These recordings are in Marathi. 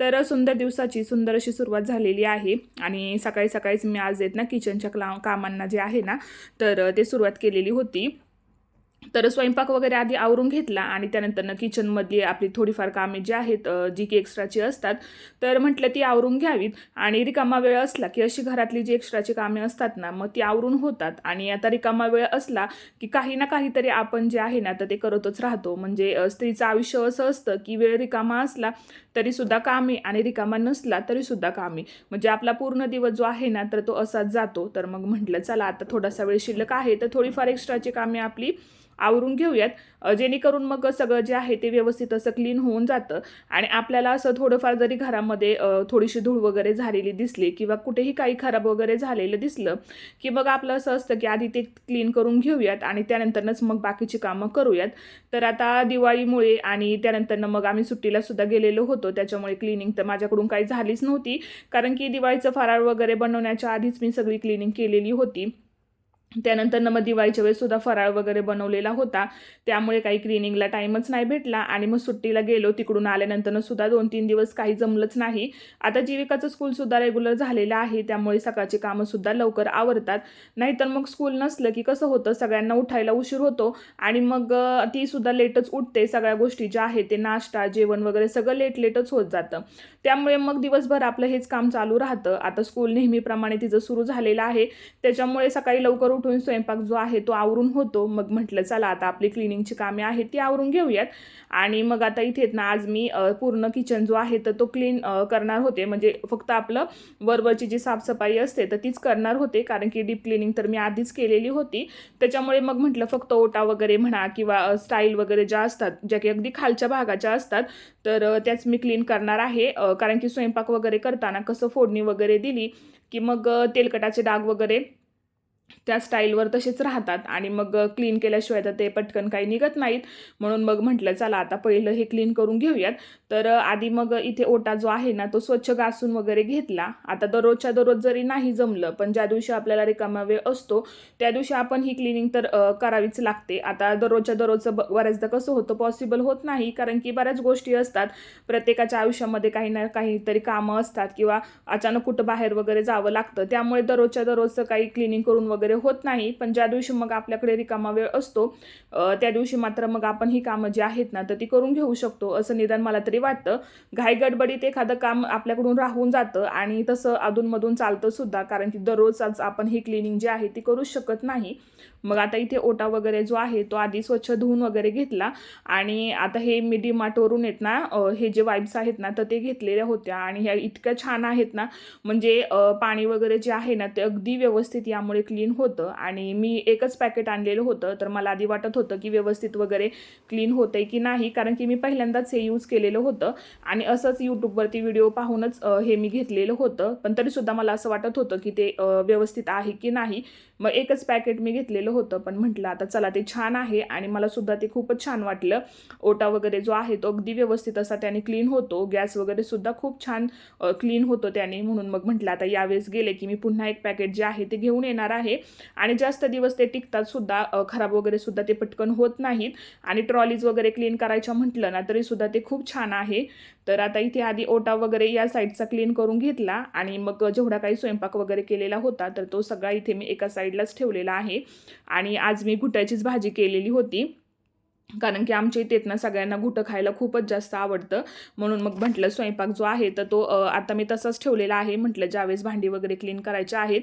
तर सुंदर दिवसाची सुंदर अशी सुरुवात झालेली आहे. आणि सकाळी सकाळीच मी आज येत ना किचनच्या क्ला कामांना जे आहे ना तर ते सुरुवात केलेली होती. तर स्वयंपाक वगैरे आधी आवरून घेतला आणि त्यानंतरनं किचनमधली आपली थोडीफार कामे जी आहेत जी की एक्स्ट्राची असतात तर म्हटलं ती आवरून घ्यावीत. आणि रिकामा वेळ असला की अशी घरातली जी एक्स्ट्राची कामे असतात ना मग ती आवरून होतात. आणि आता रिकामा वेळ असला की काही ना काहीतरी आपण जे आहे ना तर ते करतच राहतो. म्हणजे स्त्रीचं आयुष्य असं असतं की वेळ रिकामा असला तरीसुद्धा कामे आणि रिकामा नसला तरीसुद्धा कामे. म्हणजे आपला पूर्ण दिवस जो आहे ना तर तो असाच जातो. तर मग म्हटलं चला आता थोडासा वेळ शिल्लक आहे तर थोडीफार एक्स्ट्राची कामे आपली आवरून घेऊयात. जेणेकरून मग सगळं जे आहे ते व्यवस्थित असं क्लीन होऊन जातं. आणि आपल्याला असं थोडंफार जरी घरामध्ये थोडीशी धूळ वगैरे झालेली दिसली किंवा कुठेही काही खराब वगैरे झालेलं दिसलं की मग आपलं असं असतं की आधी ते क्लीन करून घेऊयात आणि त्यानंतरच मग बाकीची कामं करूयात. तर आता दिवाळीमुळे आणि त्यानंतरनं मग आम्ही सुट्टीला सुद्धा गेलेलो होतो. त्याच्यामुळे क्लिनिंग तर माझ्याकडून काही झालीच नव्हती. कारण की दिवाळीचं फराळ वगैरे बनवण्याच्या आधीच मी सगळी क्लिनिंग केलेली होती. त्यानंतर मग दिवाळीच्या वेळेससुद्धा फराळ वगैरे बनवलेला होता. त्यामुळे काही क्लिनिंगला टाईमच नाही भेटला आणि मग सुट्टीला गेलो. तिकडून आल्यानंतरनं सुद्धा दोन तीन दिवस काही जमलंच नाही. आता जीविकाचं स्कूलसुद्धा रेग्युलर झालेलं आहे. त्यामुळे सकाळची कामंसुद्धा लवकर आवरतात. नाहीतर मग स्कूल नसलं की कसं होतं? सगळ्यांना उठायला उशीर होतो आणि मग तीसुद्धा लेटच उठते. सगळ्या गोष्टी ज्या आहेत ते नाश्ता जेवण वगैरे सगळं लेट लेटच होत जातं. त्यामुळे मग दिवसभर आपलं हेच काम चालू राहतं. आता स्कूल नेहमीप्रमाणे तिचं सुरू झालेलं आहे. त्याच्यामुळे सकाळी लवकर उठून स्वयंपाक जो आहे तो आवरून होतो. मग म्हटलं चला आता आपली क्लिनिंगची कामे आहेत ती आवरून घेऊयात. आणि मग आता इथे ना आज मी पूर्ण किचन जो आहे तर तो क्लीन करणार होते. म्हणजे फक्त आपलं वरवरची जी साफसफाई असते तर तीच करणार होते. कारण की डीप क्लिनिंग तर मी आधीच केलेली होती. त्याच्यामुळे मग म्हटलं फक्त ओटा वगैरे म्हणा किंवा स्टाईल वगैरे ज्या असतात ज्या की अगदी खालच्या भागाच्या असतात तर त्याच मी क्लीन करणार आहे. कारण की स्वयंपाक वगैरे करताना कसं फोडणी वगैरे दिली की मग तेलकटाचे डाग वगैरे त्या स्टाईलवर तसेच राहतात. आणि मग क्लीन केल्याशिवाय तर ते पटकन काही निघत नाहीत. म्हणून मग म्हटलं चला आता पहिलं हे क्लीन करून घेऊयात. तर आधी मग इथे ओटा जो आहे ना तो स्वच्छ घासून वगैरे घेतला. आता दररोजच्या दररोज जरी नाही जमलं पण ज्या दिवशी आपल्याला रिकामा वेळ असतो त्या दिवशी आपण ही क्लिनिंग तर करावीच लागते. आता दररोजच्या दररोजचं ब- बऱ्याचदा कसं होतं पॉसिबल होत नाही. कारण की बऱ्याच गोष्टी असतात. प्रत्येकाच्या आयुष्यामध्ये काही ना काहीतरी कामं असतात किंवा अचानक कुठं बाहेर वगैरे जावं लागतं. त्यामुळे दररोजच्या दररोजचं काही क्लिनिंग करून वगैरे वगैरे होत नाही. पण ज्या दिवशी मग आपल्याकडे रिकामा वेळ असतो त्या दिवशी मात्र मग आपण ही कामं जी आहेत ना तर ती करून घेऊ शकतो. असं निदान मला तरी वाटतं. घाईगडबडीत एखादं काम आपल्याकडून राहून जातं आणि तसं अधूनमधून चालतं सुद्धा. कारण की दररोजच आपण ही क्लिनिंग जी आहे ती करूच शकत नाही. मग आता इथे ओटा वगैरे जो आहे तो आधी स्वच्छ धुवून वगैरे घेतला. आणि आता हे मी डीमार्टवरून येत ना हे जे वाईब्स आहेत ना तर ते घेतलेल्या होत्या. आणि ह्या इतक्या छान आहेत ना म्हणजे पाणी वगैरे जे आहे ना ते अगदी व्यवस्थित यामुळे क्लीन होतं. आणि मी एकच पॅकेट आणलेलं होतं तर मला आधी वाटत होतं की व्यवस्थित वगैरे क्लीन होतंय की नाही कारण की मी पहिल्यांदाच हे यूज केलेलं होतं. आणि असंच यूट्यूबवरती व्हिडिओ पाहूनच हे मी घेतलेलं होतं. पण तरीसुद्धा मला असं वाटत होतं की ते व्यवस्थित आहे की नाही. मग एकच पॅकेट मी घेतलेलं होतं पण म्हटलं आता चला ते छान आहे आणि मला सुद्धा ते खूपच छान वाटलं. ओटा वगैरे जो आहे तो अगदी व्यवस्थित असा त्याने क्लीन होतो. गॅस वगैरे सुद्धा खूप छान क्लीन होतो त्याने. म्हणून मग म्हटलं आता यावेळेस गेले की मी पुन्हा एक पॅकेट जे आहे ते घेऊन येणार आहे. आणि जास्त दिवस ते टिकतात सुद्धा खराब वगैरे सुद्धा ते पटकन होत नाहीत. आणि ट्रॉलीज वगैरे क्लीन करायच्या म्हटलं ना तरी सुद्धा ते खूप छान आहे. तर आता इथे आधी ओटा वगैरे या साईडचा क्लीन करून घेतला आणि मग जेवढा काही स्वयंपाक वगैरे केलेला होता तर तो सगळा इथे मी एका साईडलाच ठेवलेला आहे. आणि आज मी घुट्याचीच भाजी केलेली होती. कारण की आमच्या इथेत ना सगळ्यांना घुटं खायला खूपच जास्त आवडतं. म्हणून मग म्हटलं स्वयंपाक जो आहे तर तो आता मी तसाच ठेवलेला आहे. म्हटलं ज्यावेळेस भांडी वगैरे क्लीन करायचे आहेत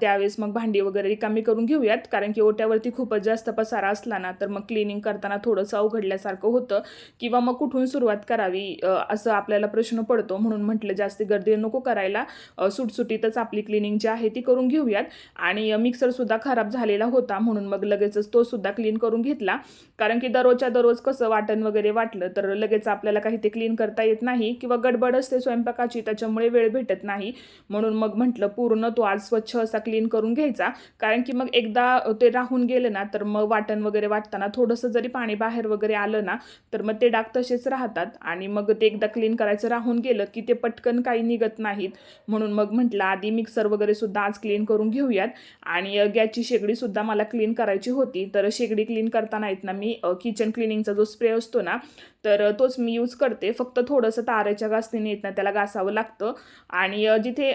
त्यावेळेस मग भांडी वगैरे रिकामी करून घेऊयात. कारण की ओट्यावरती खूपच जास्त पसारा असला ना तर मग क्लिनिंग करताना थोडंसं अवघडल्यासारखं होतं. किंवा मग कुठून सुरुवात करावी असं आपल्याला प्रश्न पडतो. म्हणून म्हटलं जास्त गर्दी नको करायला. सुटसुटीतच आपली क्लिनिंग जी आहे ती करून घेऊयात. आणि मिक्सरसुद्धा खराब झालेला होता. म्हणून मग लगेचच तोसुद्धा क्लीन करून घेतला. कारण की दररोजच्या दररोज कसं वाटण वगैरे वाटलं तर लगेच आपल्याला काही ते क्लीन करता येत नाही किंवा गडबड असते स्वयंपाकाची त्याच्यामुळे वेळ भेटत नाही. म्हणून मग म्हटलं पूर्ण तो आज स्वच्छ असा क्लीन करून घ्यायचा. कारण की मग एकदा ते राहून गेलं ना तर मग वाटण वगैरे वाटताना थोडंसं जरी पाणी बाहेर वगैरे आलं ना तर मग ते डाग तसेच राहतात. आणि मग ते एकदा क्लीन करायचं राहून गेलं की ते पटकन काही निघत नाहीत. म्हणून मग म्हटलं आधी मिक्सर वगैरे सुद्धा आज क्लीन करून घेऊयात. आणि गॅसची शेगडीसुद्धा मला क्लीन करायची होती. तर शेगडी क्लीन करताना आहेत ना मी किचन क्लिनिंगचा जो स्प्रे असतो ना तर तोच मी यूज करते. फक्त थोडंसं तारेच्या घासणीने येत ना त्याला घासावं लागतं. आणि जिथे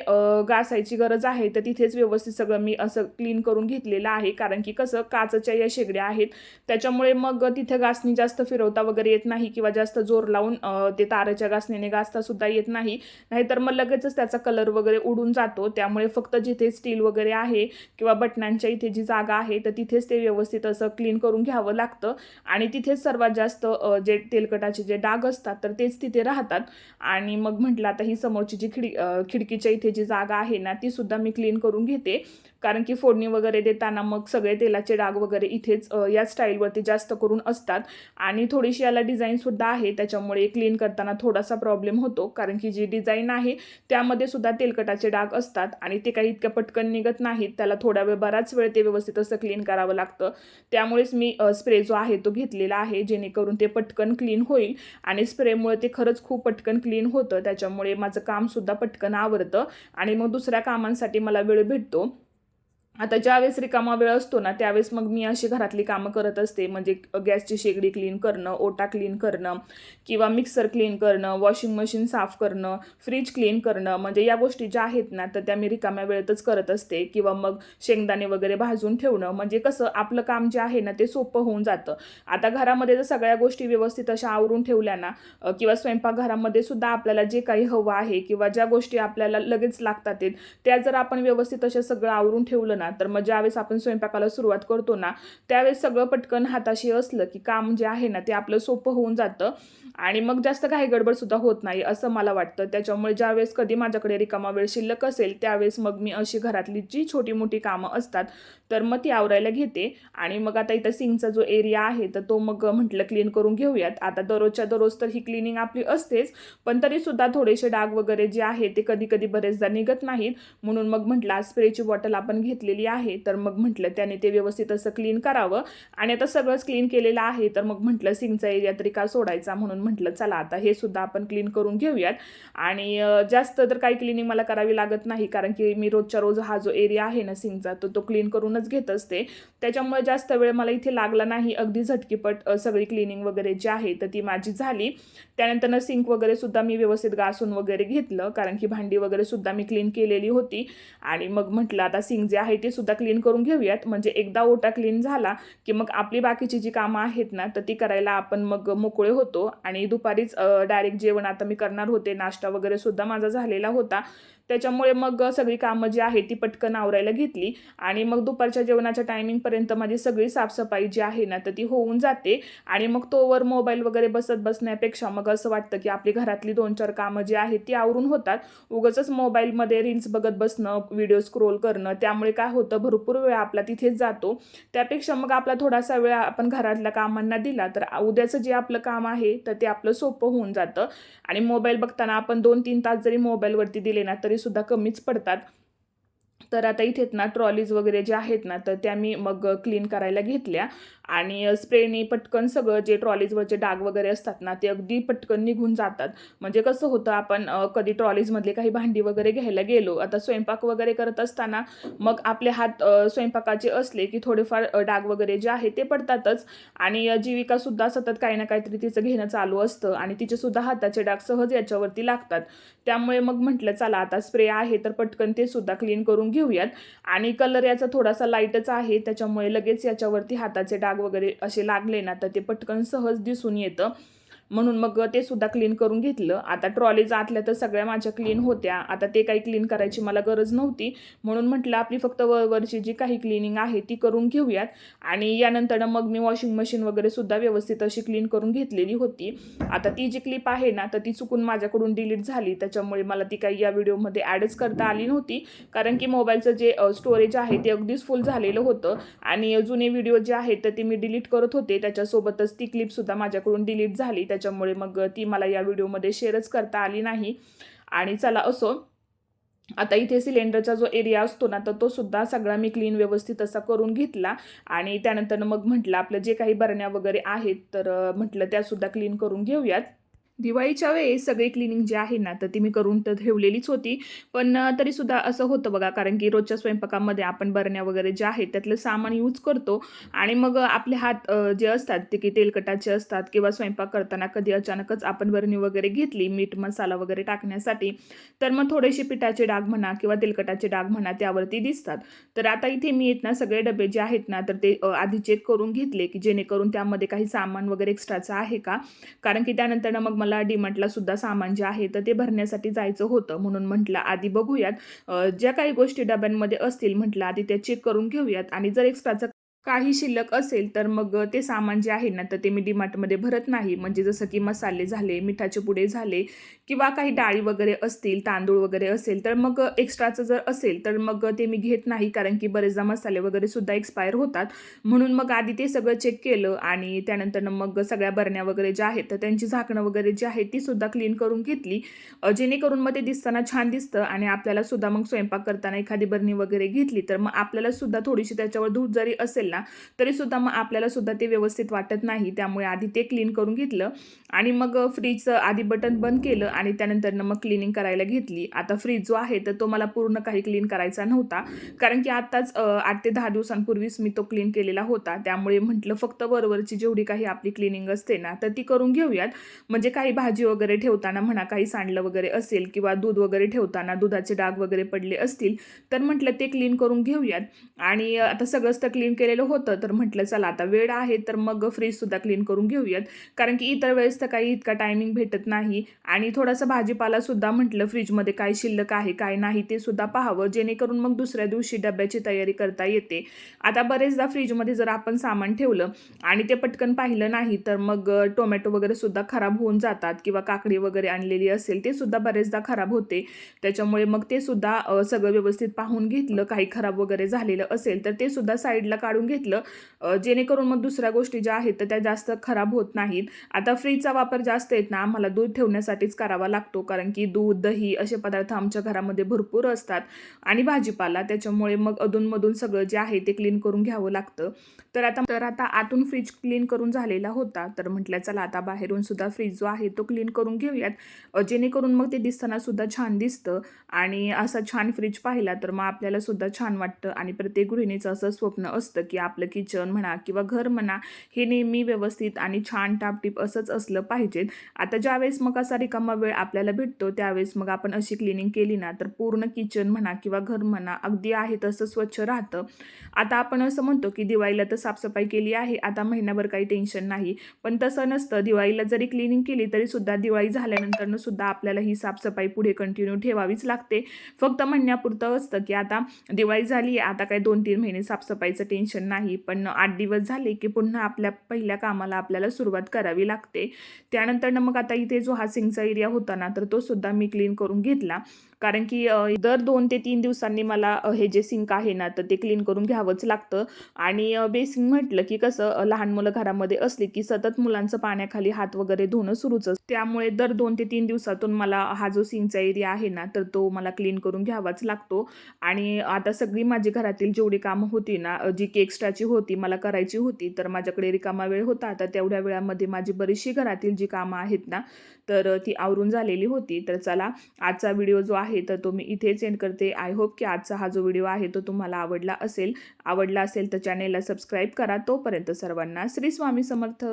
घासायची गरज आहे तर तिथेच व्यवस्थित सगळं मी असं क्लीन करून घेतलेलं आहे. कारण की कसं काचच्या या शेगड्या आहेत. त्याच्यामुळे मग तिथे घासणी जास्त फिरवता वगैरे येत नाही किंवा जास्त जोर लावून ते तारेच्या घासणीने घासता सुद्धा येत नाही. नाहीतर मग लगेचच त्याचा कलर वगैरे उडून जातो. त्यामुळे फक्त जिथे स्टील वगैरे आहे किंवा बटनांच्या इथे जी जागा आहे तर तिथेच ते व्यवस्थित असं क्लीन करून घ्यावं लागतं. आणि तिथेच सर्वात जास्त जे तेलकट तेलकटाचे जे डाग असतात तर तेच तिथे राहतात. आणि मग म्हटलं आता ही समोरची जी खिड खिडकीच्या इथे जी जागा आहे ना ती सुद्धा मी क्लीन करून घेते. कारण की फोडणी वगैरे देताना मग सगळे तेलाचे डाग वगैरे इथेच या स्टाईलवरती जास्त करून असतात. आणि थोडीशी याला डिझाईनसुद्धा आहे त्याच्यामुळे क्लीन करताना थोडासा प्रॉब्लेम होतो. कारण की जी डिझाईन आहे त्यामध्ये सुद्धा तेलकटाचे डाग असतात आणि ते काही इतक्या पटकन निघत नाहीत. त्याला थोडा वेळ बराच वेळ ते व्यवस्थित असं क्लीन करावं लागतं. त्यामुळेच मी स्प्रे जो आहे तो घेतलेला आहे जेणेकरून ते पटकन क्लीन होईल. आणि स्प्रेमुळे ते खरंच खूप पटकन क्लीन होतं. त्याच्यामुळे माझं कामसुद्धा पटकन आवडतं आणि मग दुसऱ्या कामांसाठी मला वेळ भेटतो. आता ज्यावेळेस रिकामा वेळ असतो ना त्यावेळेस मग मी अशी घरातली कामं करत असते. म्हणजे गॅसची शेगडी क्लीन करणं ओटा क्लीन करणं किंवा मिक्सर क्लीन करणं वॉशिंग मशीन साफ करणं फ्रीज क्लीन करणं. म्हणजे या गोष्टी ज्या आहेत ना तर त्या मी रिकाम्या वेळेतच करत असते. किंवा मग शेंगदाणे वगैरे भाजून ठेवणं. म्हणजे कसं आपलं काम जे आहे ना ते सोपं होऊन जातं. आता घरामध्ये जर सगळ्या गोष्टी व्यवस्थित अशा आवरून ठेवल्या ना किंवा स्वयंपाकघरामध्ये सुद्धा आपल्याला जे काही हवं आहे किंवा ज्या गोष्टी आपल्याला लगेच लागतात त्या जर आपण व्यवस्थित अशा सगळं आवरून ठेवलं ना तर मग ज्यावेळेस आपण स्वयंपाकाला सुरुवात करतो ना त्यावेळेस सगळं पटकन हाताशी असलं की काम जे आहे ना ते आपलं सोपं होऊन जातं. आणि मग जास्त काही गडबडसुद्धा होत नाही असं मला वाटतं. त्याच्यामुळे ज्यावेळेस कधी माझ्याकडे रिकामा वेळ शिल्लक असेल त्यावेळेस मग मी अशी घरातली जी छोटी मोठी कामं असतात तर मग ती आवरायला घेते. आणि मग आता इथं सिंगचा जो एरिया आहे तर तो मग म्हटलं क्लीन करून घेऊयात. आता दररोजच्या दररोज तर ही क्लिनिंग आपली असतेच पण तरीसुद्धा थोडेसे डाग वगैरे जे आहे ते कधी कधी बरेचदा निघत नाहीत. म्हणून मग म्हटलं स्प्रेची बॉटल आपण घेतली केलेली आहे तर मग म्हटलं त्याने ते व्यवस्थित असं क्लीन करावं. आणि आता सगळंच क्लीन केलेलं आहे तर मग म्हटलं सिंगचा एरिया तरी का सोडायचा म्हणून म्हटलं चला आता हे सुद्धा आपण क्लीन करून घेऊयात. आणि जास्त तर काही क्लिनिंग मला करावी लागत नाही कारण की मी रोजच्या रोज हा जो एरिया आहे ना सिंगचा तो तो क्लीन करूनच घेत असते. त्याच्यामुळे जास्त वेळ मला इथे लागला नाही. अगदी झटकीपट सगळी क्लिनिंग वगैरे जी आहे तर ती माझी झाली. त्यानंतर सिंक वगैरे सुद्धा मी व्यवस्थित घासून वगैरे घेतलं कारण की भांडी वगैरे सुद्धा मी क्लीन केलेली होती. आणि मग म्हटलं आता सिंक जे आहे ते सुद्धा क्लीन करून घेऊयात. म्हणजे एकदा ओटा क्लीन झाला की मग आपली बाकीची जी कामं आहेत ना तर ती करायला आपण मग मोकळे होतो. आणि दुपारीच डायरेक्ट जेवण आता मी करणार होते. नाश्ता वगैरे सुद्धा माझा झालेला होता. त्याच्यामुळे मग सगळी कामं जी आहे ती पटकन आवरायला घेतली. आणि मग दुपारच्या जेवणाच्या टायमिंगपर्यंत माझी सगळी साफसफाई जी आहे ना तर ती होऊन जाते. आणि मग तोवर मोबाईल वगैरे बसत बसण्यापेक्षा मग असं वाटतं की आपली घरातली दोन चार कामं जी आहेत ती आवरून होतात. उगाचच मोबाईलमध्ये रील्स बघत बसणं व्हिडिओ स्क्रोल करणं त्यामुळे काय होतं भरपूर वेळ आपला तिथेच जातो. त्यापेक्षा मग आपला थोडासा वेळ आपण घरातल्या कामांना दिला तर उद्याचं जे आपलं काम आहे तर ते आपलं सोपं होऊन जातं. आणि मोबाईल बघताना आपण दोन तीन तास जरी मोबाईलवरती दिले ना तरी सुद्धा कमीच पडतात. तर आता इथेच ना ट्रॉलीज वगैरे ज्या आहेत ना तर त्या मी मग क्लीन करायला घेतल्या. आणि स्प्रेनी पटकन सगळं जे ट्रॉलीजवरचे डाग वगैरे असतात ना ते अगदी पटकन निघून जातात. म्हणजे कसं होतं आपण कधी ट्रॉलीजमधले काही भांडी वगैरे घ्यायला गेलो आता स्वयंपाक वगैरे करत असताना मग आपले हात स्वयंपाकाचे असले की थोडेफार डाग वगैरे जे आहे ते पडतातच. आणि जीविकासुद्धा सतत काही ना काहीतरी तिचं घेणं चालू असतं आणि तिचेसुद्धा हाताचे डाग सहज याच्यावरती लागतात. त्यामुळे मग म्हटलं चला आता स्प्रे आहे तर पटकन ते सुद्धा क्लीन करून घेऊयात. आणि कलर याचा थोडासा लाईटच आहे त्याच्यामुळे लगेच याच्यावरती हाताचे डाग वगैरे असे लागले ना तर ते पटकन सहज दिसून येतं. म्हणून मग ते सुद्धा क्लीन करून घेतलं. आता ट्रॉलीज आतल्या तर सगळ्या माझ्या क्लीन होत्या. आता ते काही क्लीन करायची मला गरज नव्हती. म्हणून म्हटलं आपली फक्त वरवरची जी काही क्लिनिंग आहे ती करून घेऊयात. आणि यानंतर मग मी वॉशिंग मशीन वगैरे सुद्धा व्यवस्थित अशी क्लीन करून घेतलेली होती. आता ती जी क्लिप आहे ना तर ती चुकून माझ्याकडून डिलीट झाली. त्याच्यामुळे मला ती काही या व्हिडिओमध्ये ॲडच करता आली नव्हती. कारण की मोबाईलचं जे स्टोरेज आहे ते अगदीच फुल झालेलं होतं. आणि जुने व्हिडिओ जे आहेत तर ते मी डिलीट करत होते. त्याच्यासोबतच ती क्लिपसुद्धा माझ्याकडून डिलीट झाली. त्या त्याच्यामुळे मग ती मला या व्हिडिओमध्ये शेअरच करता आली नाही. आणि चला असो आता इथे सिलेंडरचा जो एरिया असतो ना तर तो सुद्धा सगळा मी क्लीन व्यवस्थित असा करून घेतला. आणि त्यानंतर मग म्हटलं आपलं जे काही बरण्या वगैरे आहेत तर म्हटलं त्यासुद्धा क्लीन करून घेऊयात. दिवाळीच्या वेळेस सगळी क्लिनिंग जी आहे ना तर ती मी करून तर ठेवलेलीच होती. पण तरीसुद्धा असं होतं बघा कारण की रोजच्या स्वयंपाकामध्ये आपण बरण्या वगैरे ज्या आहेत त्यातलं सामान यूज करतो. आणि मग आपले हात जे असतात ते की तेलकटाचे असतात किंवा स्वयंपाक करताना कधी अचानकच आपण बरणी वगैरे घेतली मीठ मसाला वगैरे टाकण्यासाठी तर मग थोडेसे पिठाचे डाग म्हणा किंवा तेलकटाचे डाग म्हणा त्यावरती दिसतात. तर आता इथे मी येत ना सगळे डबे जे आहेत ना तर ते आधी चेक करून घेतले की जेणेकरून त्यामध्ये काही सामान वगैरे एक्स्ट्राचं आहे का? कारण की त्यानंतर मग मला डिमार्टला सुद्धा सामान जे आहे तर ते भरण्यासाठी जायचं होतं. म्हणून म्हटलं आधी बघूयात. ज्या काही गोष्टी डब्यांमध्ये असतील म्हटलं आधी त्या चेक करून घेऊयात. आणि जर एक्स्ट्राचं काही शिल्लक असेल तर मग ते सामान जे आहे ना तर ते मी डीमार्टमध्ये भरत नाही. म्हणजे जसं की मसाले झाले मिठाचे पुडे झाले किंवा काही डाळी वगैरे असतील तांदूळ वगैरे असेल तर मग एक्स्ट्राचं जर असेल तर मग ते मी घेत नाही. कारण की बरेचदा मसाले वगैरे सुद्धा एक्सपायर होतात. म्हणून मग आधी ते सगळं चेक केलं आणि त्यानंतर मग सगळ्या बरण्या वगैरे ज्या आहेत तर त्यांची झाकणं वगैरे जी आहे ती सुद्धा क्लीन करून घेतली. जेणेकरून मग ते दिसताना छान दिसतं आणि आपल्याला सुद्धा मग स्वयंपाक करताना एखादी बरणी वगैरे घेतली तर मग आपल्याला सुद्धा थोडीशी त्याच्यावर धूप जरी असेल केला तरी सुद्धा मग आपल्याला सुद्धा ते व्यवस्थित वाटत नाही. त्यामुळे आधी ते क्लीन करून घेतलं आणि मग फ्रीजचं आधी बटन बंद केलं आणि त्यानंतर मग क्लिनिंग करायला घेतली. आता फ्रीज जो आहे तर तो मला पूर्ण काही क्लीन करायचा नव्हता. कारण की आत्ताच आठ ते दहा दिवसांपूर्वीच मी तो क्लीन केलेला होता. त्यामुळे म्हटलं फक्त वरवरची जेवढी काही आपली क्लिनिंग असते ना तर ती करून घेऊयात. म्हणजे काही भाजी वगैरे ठेवताना म्हणा काही सांडलं वगैरे असेल किंवा दूध वगैरे ठेवताना दुधाचे डाग वगैरे पडले असतील तर म्हटलं ते क्लीन करून घेऊयात. आणि आता सगळंच तर क्लीन केलेलं होतं तर म्हटलं चला आता वेळ आहे तर मग फ्रीजसुद्धा क्लीन करून घेऊयात. कारण की इतर वेळेस तर काही इतका टायमिंग भेटत नाही आणि थोडासा भाजीपालासुद्धा म्हटलं फ्रीजमध्ये काय शिल्लक आहे काय नाही ते सुद्धा पाहावं जेणेकरून मग दुसऱ्या दिवशी डब्याची तयारी करता येते. आता बरेचदा फ्रीजमध्ये जर आपण सामान ठेवलं आणि ते पटकन पाहिलं नाही तर मग टोमॅटो वगैरे सुद्धा खराब होऊन जातात किंवा काकडी वगैरे आणलेली असेल ते सुद्धा बरेचदा खराब होते. त्याच्यामुळे मग ते सुद्धा सगळं व्यवस्थित पाहून घेतलं काही खराब वगैरे झालेलं असेल तर ते सुद्धा साईडला काढून घेतलं जेणेकरून मग दुसऱ्या गोष्टी ज्या आहेत तर त्या जास्त खराब होत नाहीत. आता फ्रीजचा वापर जास्त येत ना आम्हाला दूध ठेवण्यासाठीच करावा लागतो. कारण की दूध दही असे पदार्थ आमच्या घरामध्ये भरपूर असतात आणि भाजीपाला त्याच्यामुळे मग अधूनमधून सगळं जे आहे ते क्लीन करून घ्यावं लागतं. तर आता तर आता आतून फ्रीज क्लीन करून झालेला होता. तर म्हटलं चला आता बाहेरून सुद्धा फ्रीज जो आहे तो क्लीन करून घेऊयात. जेणेकरून मग ते दिसताना सुद्धा छान दिसतं आणि असा छान फ्रीज पाहिला तर मग आपल्याला सुद्धा छान वाटतं आणि प्रत्येक गृहिणीचं असं स्वप्न असतं की आपलं किचन म्हणा किंवा घर म्हणा हे नेहमी व्यवस्थित आणि छान टापटीप असंच असलं पाहिजेत. आता ज्यावेळेस मग असा रिकामा वेळ आपल्याला भेटतो त्यावेळेस मग आपण अशी क्लिनिंग केली ना तर पूर्ण किचन म्हणा किंवा घर म्हणा अगदी आहे तसं स्वच्छ राहतं. आता आपण असं म्हणतो की दिवाळीला तर साफसफाई केली आहे आता महिनाभर काही टेन्शन नाही. पण तसं नसतं दिवाळीला जरी क्लिनिंग केली तरी सुद्धा दिवाळी झाल्यानंतरनं सुद्धा आपल्याला ही साफसफाई पुढे कंटिन्यू ठेवावीच लागते. फक्त म्हणण्यापुरतं असतं की आता दिवाळी झाली आहे आता काही दोन तीन महिने साफसफाईचं टेन्शन नाही पण आठ दिवस झाले की पुन्हा आपल्या पहिल्या कामाला आपल्याला सुरुवात करावी लागते. त्यानंतर मग आता इथे जो हा सिंगचा एरिया होता ना तर तो सुद्धा मी क्लीन करून घेतला. कारण की दर दोन ते तीन दिवसांनी मला हे जे सिंक आहे ना तर ते क्लीन करून घ्यावंच लागतं. आणि बेसिंग म्हटलं की कसं लहान मुलं घरामध्ये असली की सतत मुलांचं पाण्याखाली हात वगैरे धुणं सुरूच त्यामुळे दर दोन ते तीन दिवसातून मला हा जो सिंकचा एरिया आहे ना तर तो मला क्लीन करून घ्यावाच लागतो. आणि आता सगळी माझी घरातील जेवढी कामं होती ना जी की एक्स्ट्राची होती मला करायची होती तर माझ्याकडे रिकामा वेळ होता. तर तेवढ्या वेळामध्ये माझी बरीचशी घरातील जी कामं आहेत ना तर ती आवरून झालेली होती. तर चला आजचा व्हिडिओ जो आहे तर तो मी इथेच एंड करते. आय होप की आजचा हा जो व्हिडिओ आहे तो तुम्हाला आवडला असेल. आवडला असेल तर चॅनेलला सबस्क्राईब करा. तोपर्यंत सर्वांना श्री स्वामी समर्थ.